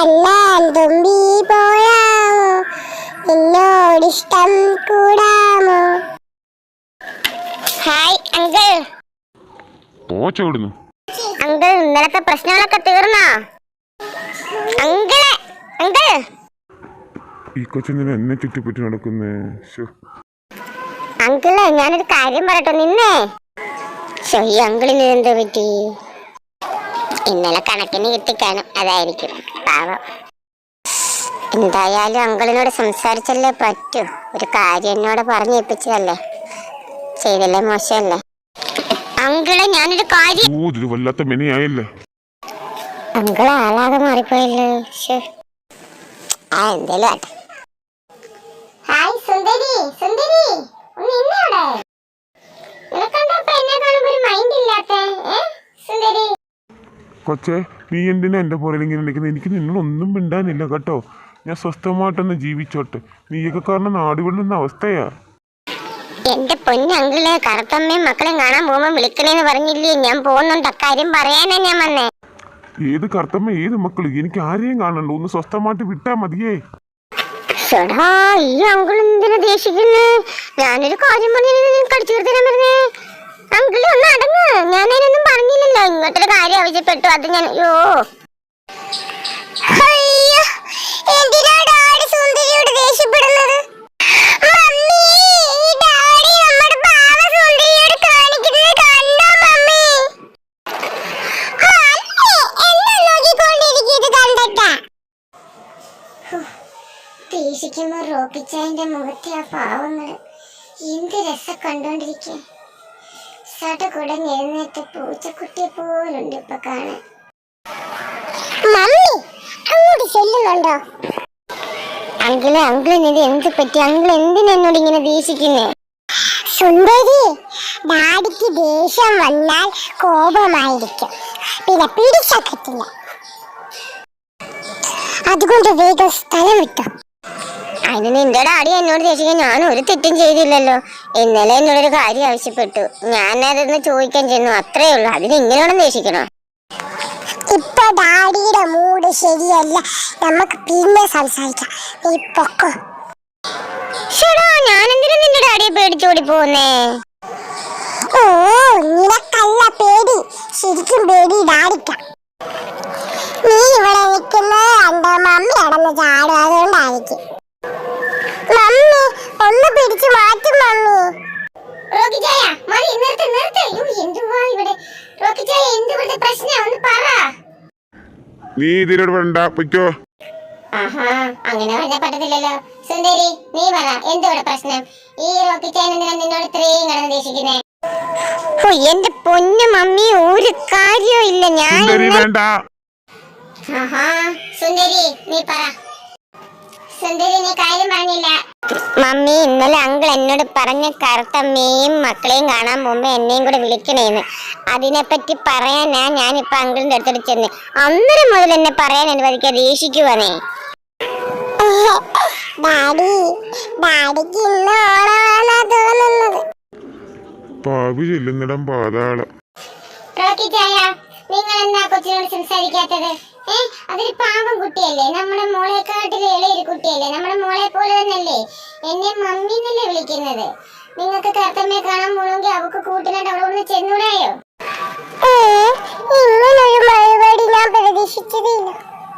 തന്നാൻ തുമ്പി പോയാമോ? എന്നോടിഷ്ടം കൂടാമോ? Hi uncle. പോച്ചോടുന്നു അങ്കിൾ ഇന്നലത്തെ പ്രശ്നങ്ങളൊക്കെ തീർന്നോ? അങ്കിളെ അങ്കിൾ. ഈ കൊച്ചിനെ എന്നെ ചുറ്റിപ്പറ്റി നടക്കുന്നേ. അങ്കിൾ ഞാനൊരു കാര്യം പറയട്ടെ നിന്നേ? ശരി അങ്കിളിന് എന്താ പറ്റി? ഇന്നലെ കണക്കിന് കിട്ടിക്കാണും അതായിരിക്കും. പാവം. എന്തായാലും അങ്കിളിനോട് സംസാരിച്ചല്ലേ പറ്റൂ. ഒരു കാര്യം എന്നോട് പറഞ്ഞേൽപ്പിച്ചതല്ലേ ചെയ്തല്ലേ മോശമല്ലേ? അങ്കിളെ ഞാനൊരു കാര്യം ഓ ഇതൊരു വല്ലാത്ത മെനയായല്ലേ? അങ്കിൾ ആളാകെ മാറിപ്പോയല്ലോ. ആ എന്തേലും ആട്ടെ ഹായ് സുന്ദരി സുന്ദരി ഒന്ന് ഇന്നവിടെ നിനക്കെന്താ എന്നെ കാണുമ്പോ ഒരു മൈൻഡ് ഇല്ലാത്ത സുന്ദരി കൊച്ചേ നീ എന്തിനാ എന്റെ പുറകിൽ ഇങ്ങനെ നിൽക്കുന്നത് എനിക്ക് നിന്നോടൊന്നും മിണ്ടാനില്ല കേട്ടോ. ഞാൻ സ്വസ്ഥമായിട്ടൊന്ന് ജീവിച്ചോട്ടെ. നീയൊക്കെ കാരണം നാട് വിടുന്ന അവസ്ഥയാ. എന്റെ പൊന്നങ്കിളെ കറുത്തമ്മയും മക്കളെയും കാണാൻ പോകുമ്പോ വിളിക്കണേന്ന് പറഞ്ഞില്ലേ? ഞാൻ പോകുന്നുണ്ട്. അക്കാര്യം പറയാനാ ഞാൻ വന്നേ. ഏത് കറുത്തമ്മ ഏത് മക്കൾ? എനിക്ക് ആരെയും കാണണ്ട. ഒന്ന് സ്വസ്ഥമായിട്ട് വിട്ടാ മതിയേ. ഈ അങ്കിൾ എന്തിനാ ദേഷിക്കുന്നേ? ഞാനൊരു കാര്യം പറഞ്ഞേ അങ്കിൾ ഒന്ന് അടങ്ങ് ഞാൻ അതിനൊന്നും പറഞ്ഞില്ലല്ലോ ഇങ്ങോട്ടൊരു കാര്യം ആവശ്യപ്പെട്ടു അത് ഞാൻ അയ്യോ അയ്യോ, എന്തിനാ ഡാഡി സുന്ദരിയോട് ദേഷ്യപ്പെടുന്നത്? മമ്മി, ഈ ഡാഡി നമ്മുടെ പാവ സുന്ദരിയോട് കാണിക്കുന്നത് കണ്ടോ മമ്മി? ആ, അല്ലേ? എന്നെ അത് ഞാൻ യോ ദേഷിക്കുമ്പോ റോക്കിച്ചായന്റെ മുഖത്തെ ആ പാവങ്ങൾ എന്ത് രസം കണ്ടോണ്ടിരിക്കെ സട കുടഞ്ഞ് എഴുന്നേറ്റ് പൂച്ചക്കുട്ടിയെ പോലുണ്ട് ഇപ്പൊ കാണാൻ. മമ്മി അങ്ങോട്ട് ചെല്ലുന്നുണ്ടോ? അങ്കിൾ അങ്കിളിന് ഇത് എന്ത് പറ്റി? അങ്കിൾ എന്തിനാ എന്നോട് ഇങ്ങനെ ദേഷിക്കുന്നേ സുന്ദരി ഡാഡിക്ക് ദേഷ്യം വന്നാൽ കോപമായിരിക്കും. പിന്നെ പിടിച്ചാൽ കിട്ടില്ല അതുകൊണ്ട് വേഗം സ്ഥലം വിട്ടു. അതിന് നിന്റെ ഡാഡി എന്നോട് ചോദിക്കാൻ ഞാൻ ഒരു തെറ്റും ചെയ്തില്ലല്ലോ. ഇന്നലെ എന്നോടൊരു കാര്യം ആവശ്യപ്പെട്ടു. ഞാൻ അതൊന്ന് ചോദിക്കാൻ ചെന്നു. അത്രേ ഉള്ളൂ. അതിന് ഇങ്ങനെയാണെന്ന് ദേഷിക്കണോ? ഇപ്പൊ ഡാഡിയുടെ മൂഡ് ശരിയല്ല. നമുക്ക് പിന്നെ സംസാരിക്കാം. നീ പൊക്കോ. ഞാൻ എന്തിനാ നിന്റെ ഡാഡിയെ പേടിച്ചോടി പോകുന്നേ ഓ നിനക്കല്ല പേടി. ശരിക്കും പേടി ഡാഡിക്ക. നീ ഇവിടെ നിൽക്കുന്നത് എന്റെ മമ്മി അടന്ന് ചാടും. അതുകൊണ്ടായിരിക്കും. നീ ഇതിനോട് വേണ്ട പൊയ്ക്കോ. അങ്ങനെ പറഞ്ഞാൽ പറ്റത്തില്ലല്ലോ. സുന്ദരി നീ പറ എന്തുവിടെ പ്രശ്നം? ഈ റോക്കിച്ചായൻ എന്തിനാ നിന്നോട് ഇത്രയും കടന്ന് ദേഷിക്കുന്നേ ഓ എന്റെ പൊന്നു മമ്മി ഒരു കാര്യവും ഇല്ല. ഞാൻ സുന്ദരി വേണ്ട. സുന്ദരി നീ പറ. സുന്ദരി നീ കാര്യം പറഞ്ഞില്ല. മമ്മി ഇന്നലെ അങ്കിൾ എന്നോട് പറഞ്ഞ കറുത്തമ്മയും മക്കളെയും കാണാൻ പോകുമ്പോൾ എന്നെയും കൂടെ വിളിക്കണേന്ന്. അതിനെപ്പറ്റി പറയാനാ ഞാനിപ്പൊ അങ്കിളിന്റെ അടുത്തോട് ചെന്ന്. അന്നേരം മുതൽ എന്നെ പറയാൻ അനുവദിക്കാൻ ദേഷിക്കുവാണേ ഡാഡി ഡാഡിക്ക് ഇന്ന് ഓണമാണെന്നാ തോന്നുന്നത്. പാവി ചെല്ലുന്നിടം പാതാളം. നിങ്ങൾ എന്താ കൊച്ചിനോട് സംസാരിക്കാത്തത്? ഏ? അതൊരു പാവം കുട്ടിയല്ലേ? നമ്മുടെ മോളെക്കാട്ടിൽ ഇളയൊരു കുട്ടിയല്ലേ? നമ്മുടെ മോളെ പോലെ തന്നെയല്ലേ? എന്നെ മമ്മി എന്നല്ലേ വിളിക്കുന്നത്? നിങ്ങൾക്ക് കറുത്തമ്മയെ കാണാൻ പോണെങ്കിൽ അവക്ക് കൂട്ടിനായിട്ട് അവിടെ ഒന്ന് ചെന്നൂടായോ? ഇങ്ങനൊരു മറുപടി ഞാൻ പ്രതീക്ഷിച്ചതില്ല